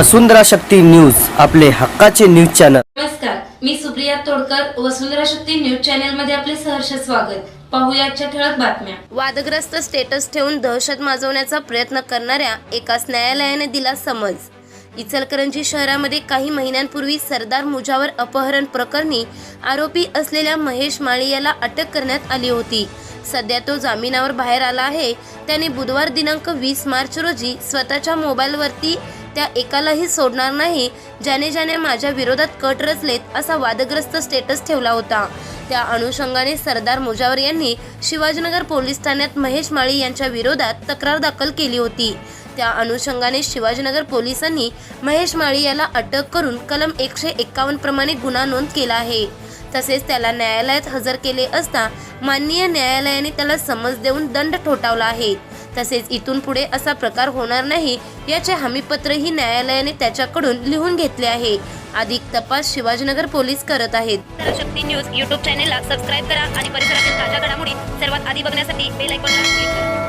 वसुंधरा Shakti news आपले हक्काचे news channel. नमस्कार मी सुप्रिया तोडकर वसुंधरा शक्ती न्यूज चॅनलमध्ये आपले सहर्ष स्वागत. पाहूया आजच्या ठळक बातम्या. वादग्रस्त स्टेटस ठेवून दहशत माजवण्याचा प्रयत्न करणाऱ्या एकाच न्यायालयाने दिला समज. इचलकरंजी शहरामध्ये काही महिन्यांपूर्वी सरदार मुजावर अपहरण प्रकरणी आरोपी असलेल्या महेश माळी याला अटक करण्यात आली होती. सध्या तो जामिनावर बाहेर आला आहे. त्याने बुधवार दिनांक वीस मार्च रोजी स्वतःच्या मोबाईलवरती त्या एकालाही सोडणार नाही ज्याने ज्याने माझ्या विरोधात कट रचलेत असा वादग्रस्त स्टेटस ठेवला होता. त्या अनुषंगाने सरदार मुजावर यांनी शिवाजीनगर पोलीस ठाण्यात महेश माळी यांच्या विरोधात तक्रार दाखल केली होती. त्या अनुषंगाने शिवाजीनगर पोलिसांनी महेश माळी याला अटक करून कलम एकशे एक्कावन्न प्रमाणे गुन्हा नोंद केला आहे. तसेच त्याला न्यायालयात हजर केले असता माननीय न्यायालयाने त्याला समज देऊन दंड ठोठावला आहे. तसेच इथून पुढे असा प्रकार होणार नाही याचे हमीपत्रही न्यायालयाने त्याच्याकडून लिहून घेतले आहे. अधिक तपास शिवाजीनगर पोलीस करत आहेत. शक्ती न्यूज युट्यूब चॅनेलला सबस्क्राईब करा आणि परिसरातील ताज्या घडामोडी सर्वात आधी बघण्यासाठी बेल आयकॉनला